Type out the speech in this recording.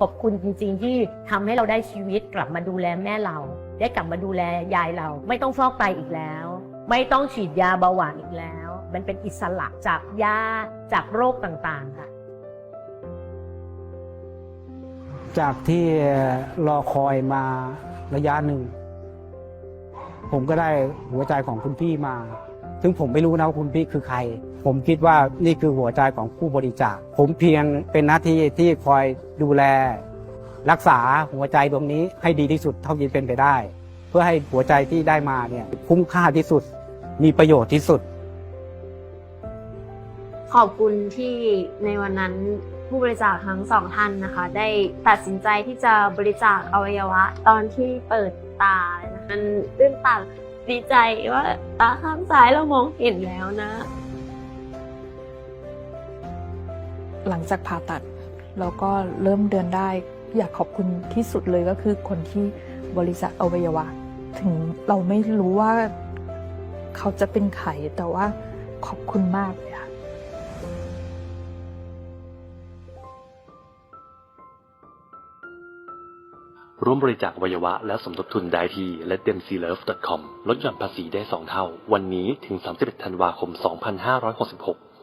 ขอบคุณจริง ๆ ที่ทำให้เราได้ชีวิตกลับมาดูแลแม่เรา ได้กลับมาดูแลยายเรา ไม่ต้องฟอกไตอีกแล้ว ไม่ต้องฉีดยาเบาหวานอีกแล้ว มันเป็นอิสระจากยาจากโรคต่างๆค่ะ จากที่รอคอยมาระยะหนึ่ง ผมก็ได้หัวใจของคุณพี่มา ซึ่งผมไม่รู้นะว่าคุณพี่คือใคร ผมคิดว่านี่คือหัวใจของผู้บริจาค ผมเพียงเป็นหน้าที่ที่คอยดูแล รักษาหัวใจดวงนี้ให้ดีที่สุดเท่าที่เป็นไปได้ เพื่อให้หัวใจที่ได้มาเนี่ยคุ้มค่าที่สุด มีประโยชน์ที่สุด ขอบคุณที่ในวันนั้นผู้บริจาคทั้งสองท่านนะคะ ได้ตัดสินใจที่จะบริจาคอวัยวะ ตอนที่เปิดตานะคะมันตื้นตัน ดีใจว่า ตาข้างซ้ายเรามองเห็นแล้วนะ หลังจากผ่าตัดเราก็เริ่มเดินได้ อยากขอบคุณที่สุดเลยก็คือคนที่บริจาคอวัยวะ ถึงเราไม่รู้ว่าเขาจะเป็นไข่แต่ว่าขอบคุณมากเลยค่ะ ร่วมบริจาควัยวะและสมทบทุนได้ที่ letdemcylove.com ลดหย่อนภาษีได้ 2 เท่า วันนี้ถึง 31 ธันวาคม 2566